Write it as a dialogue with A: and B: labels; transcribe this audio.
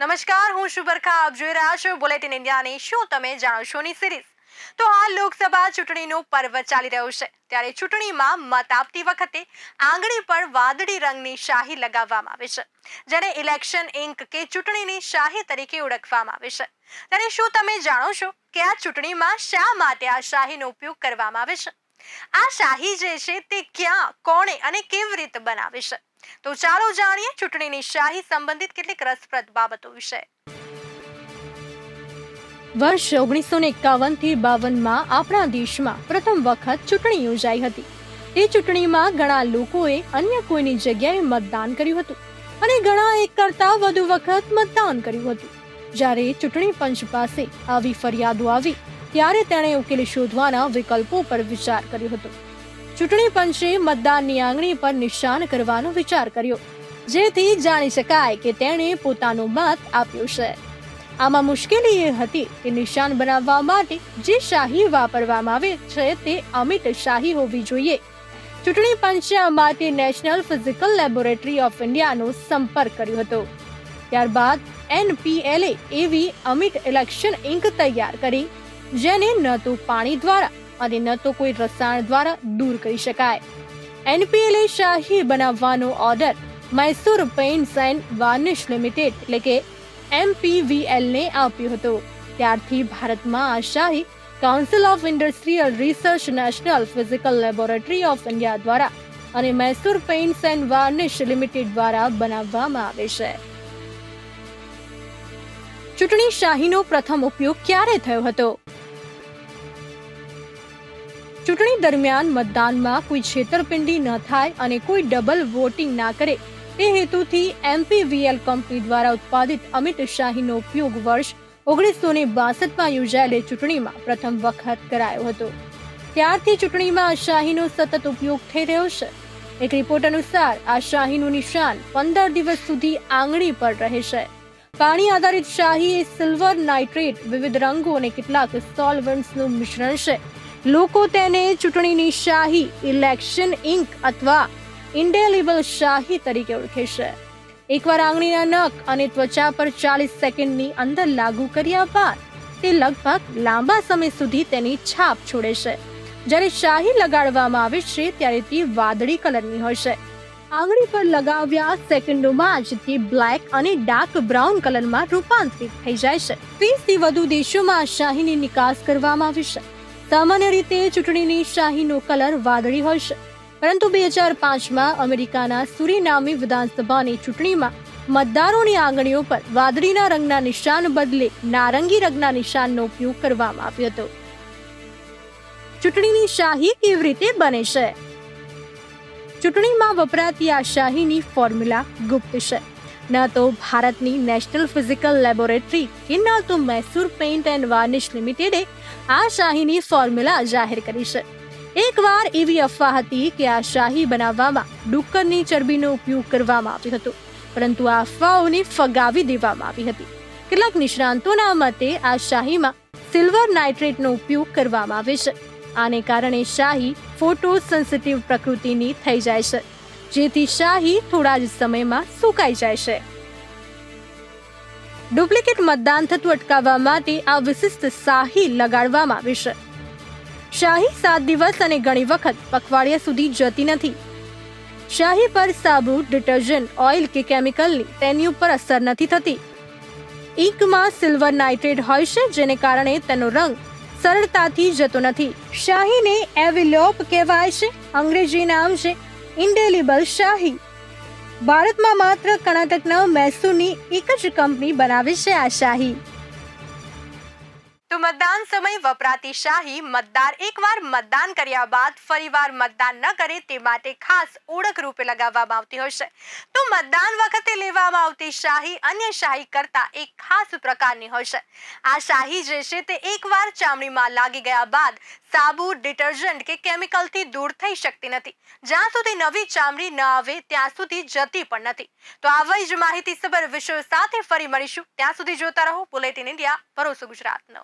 A: નમસ્કાર, હું શુભરખા આપ જોઈ રહ્યા છો બુલેટિન ઇન્ડિયાની શું તમે જાણો છો ની સિરીઝ તો હાલ લોકસભા ચૂંટણીનું પર્વ ચાલી રહ્યું છે. ત્યારે ચૂંટણીમાં મત આપતી વખતે આંગળી પર વાદળી રંગની શાહી લગાવવામાં આવે છે. જેને ઇલેક્શન ઇન્ક કે ચૂંટણીની શાહી તરીકે ઓળખવામાં આવે છે. ત્યારે શું તમે જાણો છો કે આ ચૂંટણીમાં શા માટે આ શાહીનો ઉપયોગ કરવામાં આવે છે? આ શાહી જે છે તે ક્યાં, કોણે અને કેવી રીતે બનાવે છે? તો ચાલો જાણીએ ચૂંટણીની શાહી સંબંધિત કેટલીક રસપ્રદ બાબતો વિશે. વર્ષ ઓગણીસો ને એકાવનથી બાવનમાં આપણા દેશમાં પ્રથમ વખત ચૂંટણી યોજાઈ હતી. તે ચૂંટણીમાં ઘણા લોકોએ અન્ય કોઈની જગ્યાએ મતદાન કર્યું હતું અને ઘણા એક કરતા વધુ વખત મતદાન કર્યું હતું. જ્યારે ચૂંટણી પંચ પાસે આવી ફરિયાદો આવી, ત્યારે તેણે ઉકેલ શોધવાના વિકલ્પો પર વિચાર કર્યો હતો. ચૂંટણી પંચે મતદાનની આંગળી પર નિશાન કરવાનો વિચાર કર્યો, જેથી જાણી શકાય કે તેણે પોતાનો મત આપ્યો છે. આમાં મુશ્કેલી એ હતી કે નિશાન બનાવવા માટે જે શાહી વાપરવામાં આવે છે તે અમિત શાહી હોવી જોઈએ. ચૂંટણી પંચે આ માટે નેશનલ ફિઝિકલ લેબોરેટરી ઓફ ઇન્ડિયાનો સંપર્ક કર્યો હતો. ત્યારબાદ એનપીએલએ એવી અમિત ઇલેક્શન ઇન્ક તૈયાર કરી, જેને ન તો પાણી દ્વારા અને ન તો કોઈ રસાયણ દ્વારા દૂર કરી શકાય. એનપીએલએ શાહી બનાવવાનો order Mysore paints and varnish limited એટલે કે એમપીવીએલને આપ્યો હતો. ત્યારથી ભારતમાં આ શાહી council of industrial research national physical laboratory of India દ્વારા અને Mysore paints and varnish limited દ્વારા બનાવવામાં આવે છે. ચૂંટણી શાહીનો પ્રથમ ઉપયોગ ક્યારે થયો હતો? ચૂંટણી દરમિયાન મતદાનમાં કોઈ છેતરપિંડી ન થાય અને કોઈ ડબલ વોટિંગ ના કરે. તે હેતુથી એમપીવીએલ કંપની દ્વારા ઉત્પાદિત અમિત શાહીનો ઉપયોગ વર્ષ ઓગણીસો ને બાસઠમાં યોજાયેલી ચૂંટણીમાં પ્રથમ વખત કરાયો હતો. ત્યારથી ચૂંટણીમાં આ શાહીનો સતત ઉપયોગ થઈ રહ્યો છે. એક રિપોર્ટ અનુસાર, આ શાહીનું નિશાન પંદર દિવસ સુધી આંગળી પર રહે છે. પાણી આધારિત શાહી એ સિલ્વર નાઇટ્રેટ વિવિધ રંગો અને કેટલાક સોલ્વન્ટ્સનું મિશ્રણ છે. લોકો તેને ચૂંટણીની શાહી ઇલેક્શન ઇન્ક અથવા ઇન્ડેલિબલ શાહી તરીકે ઓળખે છે. એકવાર આંગળીના નખ અને ત્વચા પર ચાલીસ સેકન્ડની અંદર લાગુ કર્યા બાદ તે લગભગ લાંબા સમય સુધી તેની છાપ છોડે છે. જ્યારે શાહી લગાડવામાં આવે છે ત્યારે તે વાદળી કલરની હોય છે. આંગળી પર લગાવ્યા સેકન્ડોમાં જ તે બ્લેક અને ડાર્ક બ્રાઉન કલરમાં રૂપાંતરિત થઈ જાય છે. ત્રીસથી વધુ દેશોમાં શાહીની નિકાસ કરવામાં આવી છે. સામાન્ય રીતે ચૂંટણીની શાહીનો કલર વાદળી હોય છે. પરંતુ બે હજાર પાંચમાં અમેરિકાના સુરીનામી વિધાનસભાની ચૂંટણીમાં મતદારોની આંગળીઓ પર વાદળીના રંગના નિશાન બદલે નારંગી રંગના નિશાનનો ઉપયોગ કરવામાં આવ્યો હતો. ચૂંટણીની શાહી કેવી રીતે બને છે? ચૂંટણીમાં વપરાતી આ શાહીની ફોર્મ્યુલા ગુપ્ત છે. ન તો ભારતની નેશનલ ફિઝિકલ લેબોરેટરી કે ન તો મૈસૂર પેઇન્ટ એન્ડ વાર્નિશ લિમિટેડે આ શાહીની ફોર્મ્યુલા જાહેર કરી છે. એકવાર એવી અફવા હતી કે આ શાહી બનાવવામાં ડુક્કરની ચરબીનો ઉપયોગ કરવામાં આવ્યો હતો, પરંતુ આ અફવાઓને ફગાવી દેવામાં આવી હતી. કેટલાક નિષ્ણાંતોના મતે આ શાહીમાં સિલ્વર નાઇટ્રેટનો ઉપયોગ કરવામાં આવે છે. આને કારણે શાહી ફોટો સેન્સિટિવ પ્રકૃતિની થઈ જાય છે. જેથી શાહી થોડા જ સમયમાં સુકાઈ જાય છે. ડુપ્લિકેટ મતદાન થતું અટકાવવા માટે આ વિશિષ્ટ શાહી લગાડવામાં આવે છે. શાહી સાત દિવસ અને ઘણી વખત પખવાડિયા સુધી જતી નથી. શાહી પર સાબુ, ડિટર્જન્ટ, ઓઇલ કે કેમિકલની તેની ઉપર અસર નથી થતી. ઇંકમાં સિલ્વર નાઇટ્રેટ હોય છે, જેને કારણે તેનો રંગ સરળતાથી જતો નથી. શાહીને એવિલોપ કહેવાય છે, અંગ્રેજી નામ છે ઇન્ડેલિબલ શાહી. ભારતમાં માત્ર કર્ણાટકના મૈસૂરની એક જ કંપની બનાવે છે આ શાહી. મતદાન સમય વપરાતી શાહી મતદાર એકવાર મતદાન કર્યા બાદ ફરીવાર મતદાન ન કરે તે માટે ખાસ ઓળખ રૂપે લગાવવામાં આવતી હશે તો મતદાન વખતે લેવામાં આવતી શાહી અન્ય શાહી કરતા એક ખાસ પ્રકારની હશે આ શાહી જે છે તે એકવાર ચામડીમાં લાગી ગયા બાદ સાબુ, ડિટર્જન્ટ કે કેમિકલથી દૂર થઈ શકતી નથી. જ્યાં સુધી નવી ચામડી ન આવે ત્યાં સુધી જતી પણ નથી. તો આવી જ માહિતી સબર વિષયો સાથે ફરી મળીશું. ત્યાં સુધી જોતા રહો બુલેટિન ઇન્ડિયા ભરોસો ગુજરાતનો.